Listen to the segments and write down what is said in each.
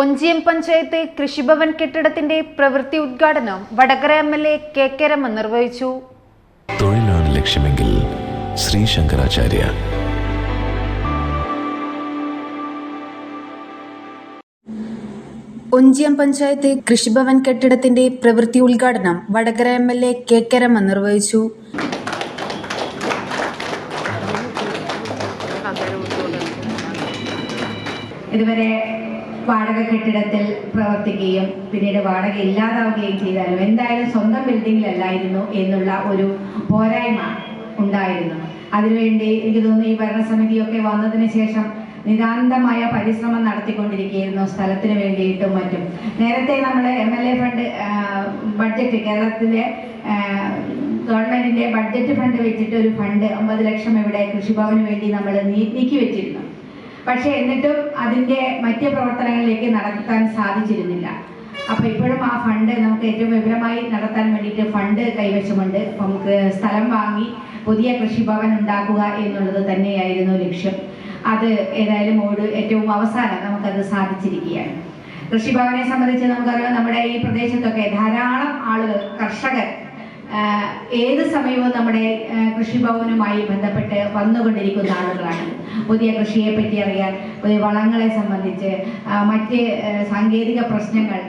ഒഞ്ചിയം പഞ്ചായത്ത് കൃഷിഭവൻ കെട്ടിടത്തിന്റെ പ്രവൃത്തി ഉദ്ഘാടനം Vadakara M L A K K Rema നിർവഹിച്ചു. തൊഴിലാണ് ലക്ഷ്യമെങ്കിൽ ശ്രീ ശങ്കരാചാര്യ. ഒഞ്ചിയം പഞ്ചായത്ത് കൃഷിഭവൻ കെട്ടിടത്തിന്റെ പ്രവൃത്തി ഉദ്ഘാടനം Vadakara M L A K K Rema നിർവഹിച്ചു. ഇതുവരെ വാടക കെട്ടിടത്തിൽ പ്രവർത്തിക്കുകയും പിന്നീട് വാടക ഇല്ലാതാവുകയും ചെയ്താലും എന്തായാലും സ്വന്തം ബിൽഡിങ്ങിലല്ലായിരുന്നു എന്നുള്ള ഒരു പോരായ്മ ഉണ്ടായിരുന്നു. അതിനുവേണ്ടി എനിക്ക് തോന്നുന്നു ഈ ഭരണസമിതിയൊക്കെ വന്നതിന് ശേഷം നിതാന്തമായ പരിശ്രമം നടത്തിക്കൊണ്ടിരിക്കുകയായിരുന്നു സ്ഥലത്തിന് വേണ്ടിയിട്ടും മറ്റും. നേരത്തെ നമ്മൾ M L A fund budget കേരളത്തിലെ ഗവൺമെന്റിന്റെ ബഡ്ജറ്റ് ഫണ്ട് വെച്ചിട്ട് ഒരു ഫണ്ട് അമ്പത് ലക്ഷം ഇവിടെ കൃഷിഭവന് വേണ്ടി നമ്മൾ നീക്കി വെച്ചിരുന്നു. പക്ഷേ എന്നിട്ടും അതിന്റെ മറ്റ് പ്രവർത്തനങ്ങളിലേക്ക് നടത്താൻ സാധിച്ചിരുന്നില്ല. അപ്പൊ ഇപ്പോഴും ആ ഫണ്ട് നമുക്ക് ഏറ്റവും വിപുലമായി നടത്താൻ വേണ്ടിയിട്ട് ഫണ്ട് കൈവശമുണ്ട്. നമുക്ക് സ്ഥലം വാങ്ങി പുതിയ കൃഷിഭവൻ ഉണ്ടാക്കുക എന്നുള്ളത് തന്നെയായിരുന്നു ലക്ഷ്യം. അത് ഏതായാലും ഒരു ഏറ്റവും അവസാനം നമുക്കത് സാധിച്ചിരിക്കുകയാണ്. കൃഷിഭവനെ സംബന്ധിച്ച് നമുക്കറിയാം നമ്മുടെ ഈ പ്രദേശത്തൊക്കെ ധാരാളം ആളുകൾ കർഷകർ ഏത് സമയവും നമ്മുടെ കൃഷിഭവനുമായി ബന്ധപ്പെട്ട് വന്നുകൊണ്ടിരിക്കുന്ന ആളുകളാണ്. പുതിയ കൃഷിയെ പറ്റി അറിയാൻ വളങ്ങളെ സംബന്ധിച്ച് മറ്റ് സാങ്കേതിക പ്രശ്നങ്ങൾ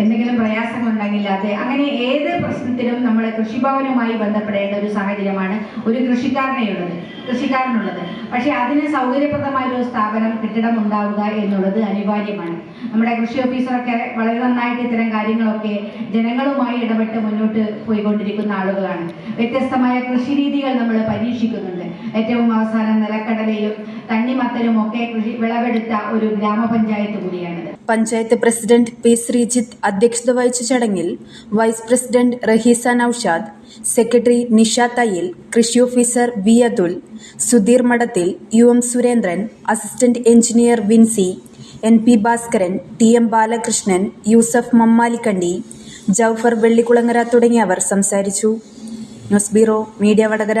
എന്തെങ്കിലും പ്രയാസങ്ങളുണ്ടെങ്കിൽ അത് അങ്ങനെ ഏത് പ്രശ്നത്തിനും നമ്മൾ കൃഷിഭവനുമായി ബന്ധപ്പെടേണ്ട ഒരു സാഹചര്യമാണ് ഒരു കൃഷിക്കാരനെയുള്ളത് കൃഷിക്കാരനുള്ളത്. പക്ഷേ അതിന് സൗകര്യപ്രദമായ ഒരു സ്ഥാപനം കെട്ടിടം ഉണ്ടാവുക എന്നുള്ളത് അനിവാര്യമാണ്. നമ്മുടെ കൃഷി ഓഫീസറൊക്കെ വളരെ നന്നായിട്ട് ഇത്തരം കാര്യങ്ങളൊക്കെ ജനങ്ങളുമായി ഇടപെട്ട് മുന്നോട്ട് പോയിക്കൊണ്ടിരിക്കുന്ന ആളുകളാണ്. വ്യത്യസ്തമായ കൃഷി രീതികൾ നമ്മൾ പരീക്ഷിക്കുന്നുണ്ട്. ഏറ്റവും അവസാനം നിലക്കടലയും തണ്ണിമത്തലും ഒക്കെ കൃഷി വിളവെടുത്ത ഒരു ഗ്രാമപഞ്ചായത്ത് കൂടിയാണിത്. പഞ്ചായത്ത് പ്രസിഡന്റ് പി ശ്രീജിത്ത് അധ്യക്ഷത വഹിച്ച ചടങ്ങിൽ vice president Raheesa Noushad secretary Nisha Thayyil കൃഷി officer V Athul Sudheer Madathil U M Surendran assistant engineer Vincy N P Bhaskaran T M Balakrishnan Yusuf Mammalikandi Joufer Vellikulangara തുടങ്ങിയവർ സംസാരിച്ചു. News bureau media Vadakara.